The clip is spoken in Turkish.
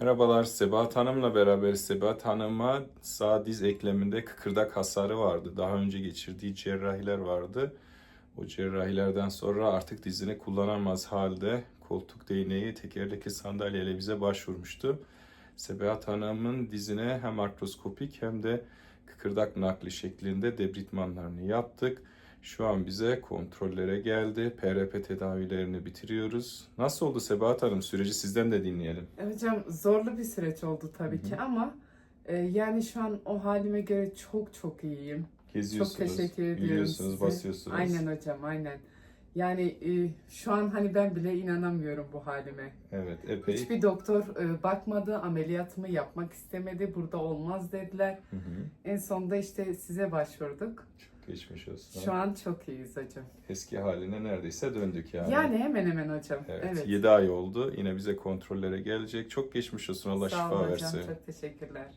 Merhabalar, Sebahat Hanım'la beraber Sebahat Hanım'a sağ diz ekleminde kıkırdak hasarı vardı. Daha önce geçirdiği cerrahiler vardı. O cerrahilerden sonra artık dizini kullanamaz halde koltuk değneği tekerlekli sandalyeyle bize başvurmuştu. Sebahat Hanım'ın dizine hem artroskopik hem de kıkırdak nakli şeklinde debritmanlarını yaptık. Şu an bize kontrollere geldi. PRP tedavilerini bitiriyoruz. Nasıl oldu Sebahat Hanım? Süreci sizden de dinleyelim. Hocam zorlu bir süreç oldu tabii ki ama e, yani şu an o halime göre çok çok iyiyim. Geziyorsunuz, çok teşekkür ediyorum yürüyorsunuz, size. basıyorsunuz. Aynen hocam aynen. Yani e, şu an hani ben bile inanamıyorum bu halime. Evet, epey. Hiçbir doktor e, bakmadı, ameliyatımı yapmak istemedi, burada olmaz dediler. Hı hı. En sonunda işte size başvurduk. Çok geçmiş olsun. Şu an çok iyiyiz hocam. Eski haline neredeyse döndük yani. Yani hemen hemen hocam. Evet, Evet. 7 ay oldu. Yine bize kontrollere gelecek. Çok geçmiş olsun. Allah Sağ şifa olun hocam. versin. Çok teşekkürler.